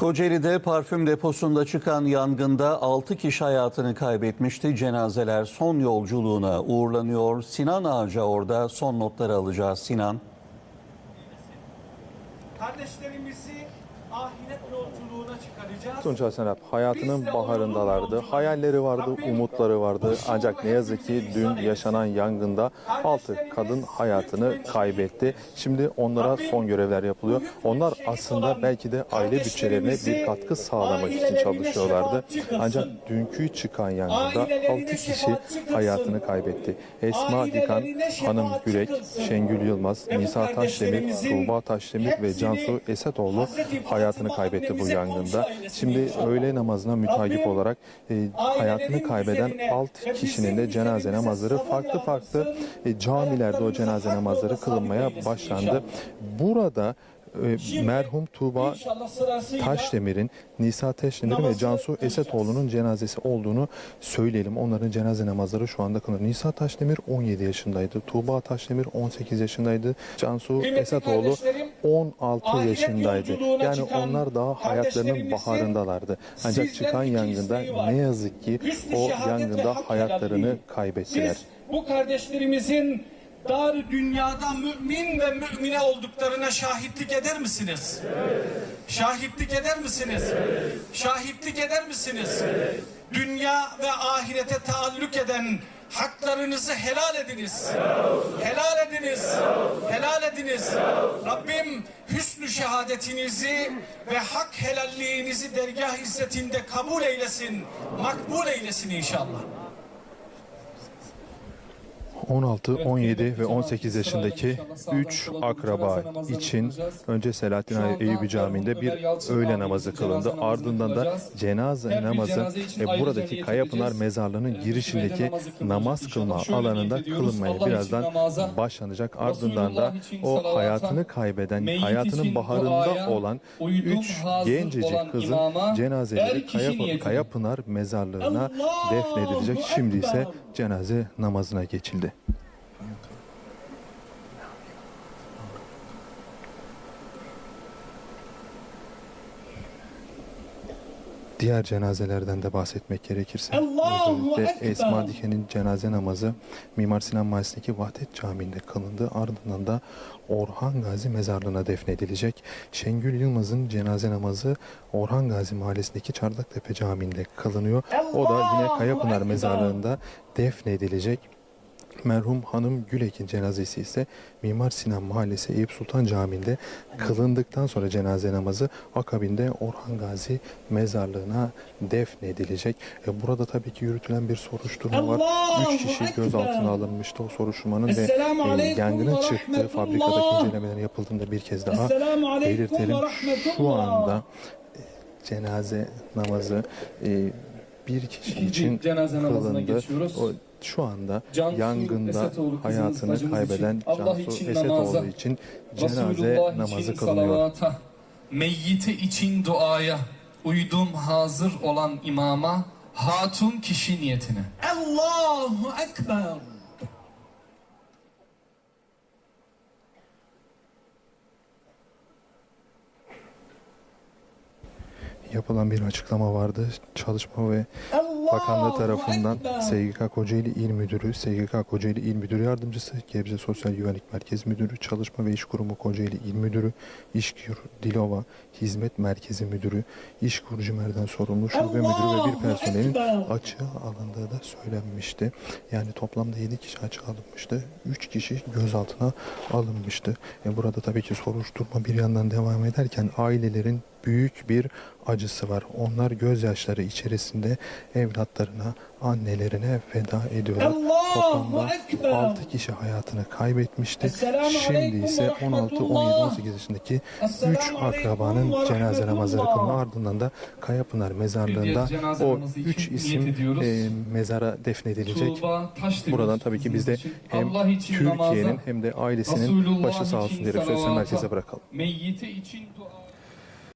Kocaeli'de parfüm deposunda çıkan yangında 6 kişi hayatını kaybetmişti. Cenazeler son yolculuğuna uğurlanıyor. Sinan Ağaca orada son notları alacağız. Sinan. Kardeşlerimizi ahiret yolculuğuna çıkaracağız. Tunç Serap hayatının baharındalardı. Hayalleri vardı, umutları vardı. Ancak ne yazık ki dün yaşanan yangında 6 kadın hayatını kaybetti. Şimdi onlara son görevler yapılıyor. Onlar aslında belki de aile bütçelerine bir katkı sağlamak için çalışıyorlardı. Ancak dünkü çıkan yangında 6 kişi hayatını kaybetti. Esma Dikan, Hanım Gürek, Şengül Yılmaz, Nisa Taşdemir, Tuğba Taşdemir ve Cansu Esetoğlu hayatını kaybetti bu yangında. Şimdi öğle namazına mütakip olarak e, hayatını kaybeden 6 kişinin de cenaze namazları farklı farklı e, camilerde o cenaze namazları kılınmaya başlandı. Burada e, merhum Tuğba Taşdemir'in, Nisa Taşdemir'in ve Cansu Esetoğlu'nun cenazesi olduğunu söyleyelim. Onların cenaze namazları şu anda kılınır. Nisa Taşdemir 17 yaşındaydı. Tuğba Taşdemir 18 yaşındaydı. Cansu Kıymetli Esetoğlu kardeşlerim, 16 ahiret yaşındaydı. Yani onlar daha hayatlarının baharındalardı. Ancak çıkan yangında ne yazık ki o yangında hayatlarını kaybettiler. Siz bu kardeşlerimizin dar dünyada mümin ve mümine olduklarına şahitlik eder misiniz? Şahitlik eder misiniz? Şahitlik eder misiniz? Dünya ve ahirete taalluk eden haklarınızı helal ediniz. Helal ediniz. Helal ediniz. Rabbim hüsnü şehadetinizi ve hak helalliğinizi dergah izzetinde kabul eylesin. Makbul eylesin inşallah. 16, 17 ve 18 yaşındaki 3 akraba için önce Selahattin Eyüpü Camii'nde bir öğle namazı kılındı. Ardından da cenaze namazı e, buradaki Kayapınar Mezarlığı'nın girişindeki namaz kılma alanında kılınmaya birazdan başlanacak. Ardından da o hayatını kaybeden, hayatının baharında olan 3 gencecik kızın cenazeleri Kayap- Kayapınar Mezarlığı'na defnedilecek. Şimdi ise cenaze namazına geçildi. Diğer cenazelerden de bahsetmek gerekirse özellikle. Esma Diken'in cenaze namazı Mimar Sinan Mahallesi'ndeki Vahdet Camii'nde kılındı. Ardından da Orhan Gazi mezarlığına defnedilecek. Şengül Yılmaz'ın cenaze namazı Orhan Gazi Mahallesi'ndeki Çardaktepe Camii'nde kılınıyor. O da yine Kayapınar mezarlığında defnedilecek. Merhum Hanım Gülek'in cenazesi ise Mimar Sinan Mahallesi Eyüp Sultan Camii'nde kılındıktan sonra cenaze namazı akabinde Orhan Gazi mezarlığına defnedilecek. E, burada tabii ki yürütülen bir soruşturma var. Üç kişi gözaltına alınmıştı o soruşturmanın ve Esselamu e, aleyküm yangının ve çıktığı fabrikadaki incelemelerin yapıldığında bir kez daha belirtelim. ve. Şu anda e, cenaze namazı e, bir kişi İkinci için cenaze namazına kılındı. geçiyoruz. O, şu anda Cansu yangında Esetoğlu hayatını kaybeden için, Cansu için Esetoğlu namaza, için cenaze namazı için kılınıyor. salavata, meyyiti için duaya, uydum hazır olan imama, hatun kişi niyetine. Allahu Ekber. Yapılan bir açıklama vardı. Çalışma ve Bakanlığı tarafından. SGK Kocaeli İl Müdürü, SGK Kocaeli İl Müdürü Yardımcısı, Gebze Sosyal Güvenlik Merkezi Müdürü, Çalışma ve İş Kurumu Kocaeli İl Müdürü, İşkur Dilova Hizmet Merkezi Müdürü, İşkur Cimer'den sorumlu şube müdürü ve bir personelin açığa alındığı da söylenmişti. Yani toplamda 7 kişi açığa alınmıştı. 3 kişi gözaltına alınmıştı. E burada tabii ki soruşturma bir yandan devam ederken ailelerin büyük bir acısı var. Onlar gözyaşları içerisinde evlatlarına, annelerine feda ediyorlar. Toplamda Ekber. 6 kişi hayatını kaybetmişti. Şimdi ise ve 16, 17, rahmetullah. 18 yaşındaki 3 Esselamu aleyküm akrabanın cenaze namazları kılınıyor. Ardından da Kayapınar mezarlığında o namazı için 3 niyet isim e, mezara defnedilecek. Buradan tabii ki biz de hem Türkiye'nin hem de ailesinin başı sağ olsun sosyal salavata, merkeze bırakalım. Meyyiti için dua.